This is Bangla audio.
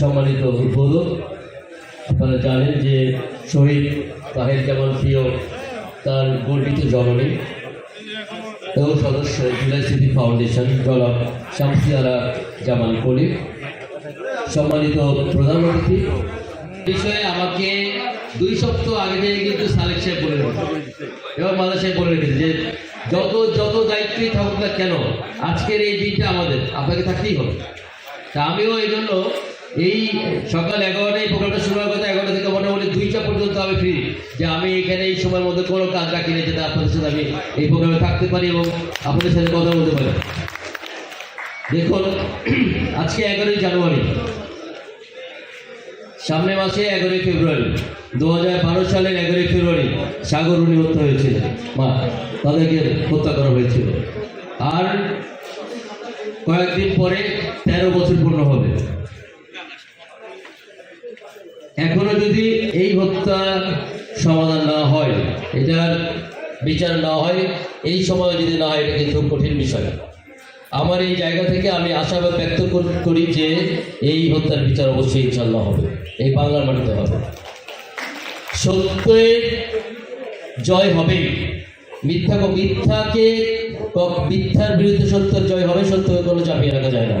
সম্মানিত উদ্বোধক, আপনারা জানেন যে শহীদ তাহের জামান প্রিয় তার গর্বিত জননী এবং সদস্য জুলাই স্মৃতি ফাউন্ডেশন জনাব শামসিয়ারা জামান কলি সম্মানিত প্রধান অতিথি বিষয়ে আমাকে দুই সপ্তাহ আগে থেকে কিন্তু সালেক সাহেব বলে এবং মালা সাহেব বলে রেখেছে যে যত যত দায়িত্বই থাকুক না কেন, আজকের এই দিনটা আমাদের, আপনাকে থাকতেই হবে। তা আমিও এই জন্য এই সকাল এগারোটায় প্রোগ্রামটা শুরু হওয়ার কথা, এগারোটা থেকে মোটামুটি দুইটা পর্যন্ত আমি ফ্রি যে আমি এখানে এই সময়ের মধ্যে কোনো কাজ রাখি না যাতে আপনাদের সাথে আমি এই প্রোগ্রামে থাকতে পারি এবং আপনাদের সাথে কথা বলতে পারি। দেখুন, আজকে এগারোই জানুয়ারি। সামনে মাসে এগারোই ফেব্রুয়ারি। দু হাজার বারো সালের এগারোই ফেব্রুয়ারি সাগর উনি হত্যা হয়েছিল মা, তাদেরকে হত্যা করা হয়েছিল। আর কয়েকদিন পরে তেরো এখনও যদি এই হত্যার সমাধান না হয়, এটার বিচার না হয়, এই সময় যদি না হয়, এটা কিন্তু কঠিন বিষয়। আমার এই জায়গা থেকে আমি আশাবাদ ব্যক্ত করি যে এই হত্যার বিচার অবশ্যই ইনশাল্লাহ হবে। এই বাংলার মাটিতে হবে। সত্যের জয় হবে মিথ্যা মিথ্যাকে মিথ্যার বিরুদ্ধে সত্যের জয় হবে, সত্যকে কোনো চাপিয়ে রাখা যায় না।